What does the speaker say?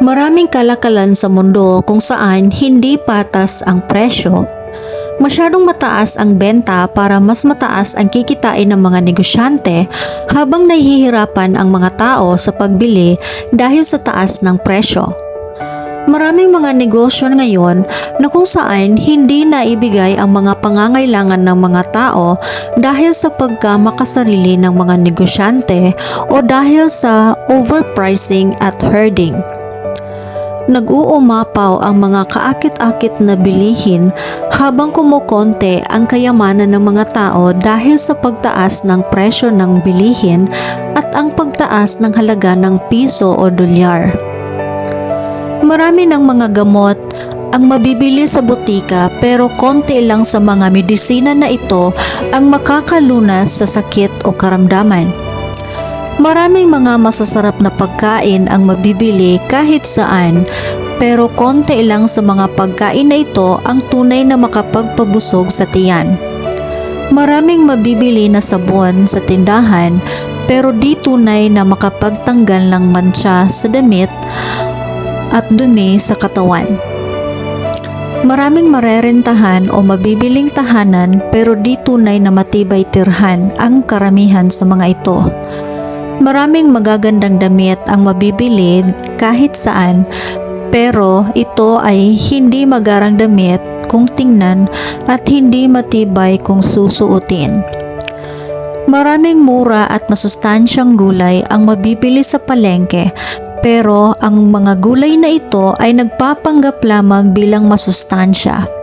Maraming kalakalan sa mundo kung saan hindi patas ang presyo. Masyadong mataas ang benta para mas mataas ang kikitain ng mga negosyante habang nahihirapan ang mga tao sa pagbili dahil sa taas ng presyo. Maraming mga negosyo ngayon na kung saan hindi naibigay ang mga pangangailangan ng mga tao dahil sa pagkamakasarili ng mga negosyante o dahil sa overpricing at herding. Nag-uumapaw ang mga kaakit-akit na bilihin habang kumukonte ang kayamanan ng mga tao dahil sa pagtaas ng presyo ng bilihin at ang pagtaas ng halaga ng piso o dolyar. Marami ng mga gamot ang mabibili sa butika pero konti lang sa mga medisina na ito ang makakalunas sa sakit o karamdaman. Maraming mga masasarap na pagkain ang mabibili kahit saan pero konti lang sa mga pagkain na ito ang tunay na makapagpabusog sa tiyan. Maraming mabibili na sabon sa tindahan pero di tunay na makapagtanggal ng mancha sa damit at dumi sa katawan. Maraming marerentahan o mabibiling tahanan pero di tunay na matibay tirhan ang karamihan sa mga ito. Maraming magagandang damit ang mabibili kahit saan pero ito ay hindi magarang damit kung tingnan at hindi matibay kung susuotin. Maraming mura at masustansyang gulay ang mabibili sa palengke pero ang mga gulay na ito ay nagpapanggap lamang bilang masustansya.